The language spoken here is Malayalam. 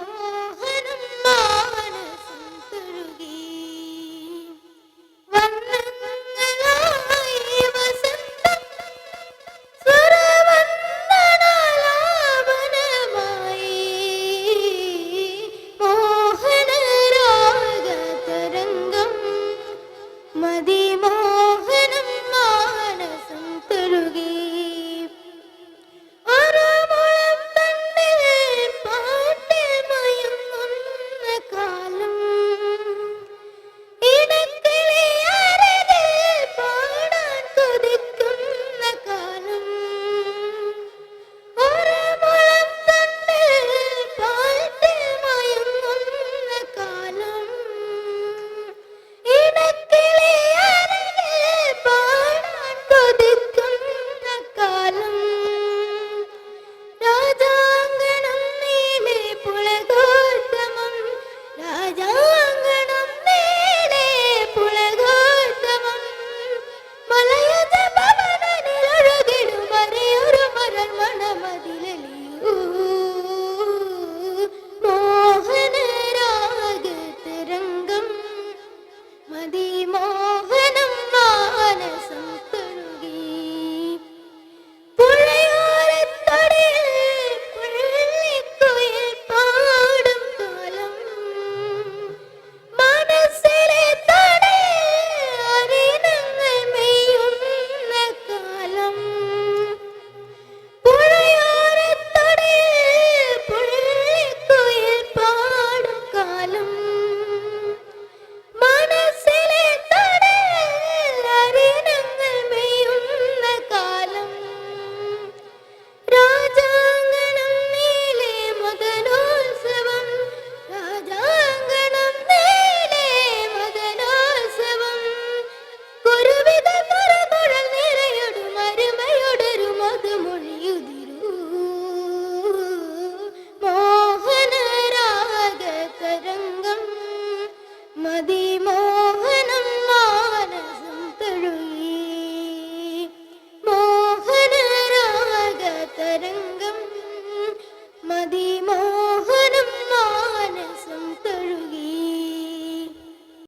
mama. নদী മതിമോഹനം മോഹനരാഗ തരംഗം മതിമോ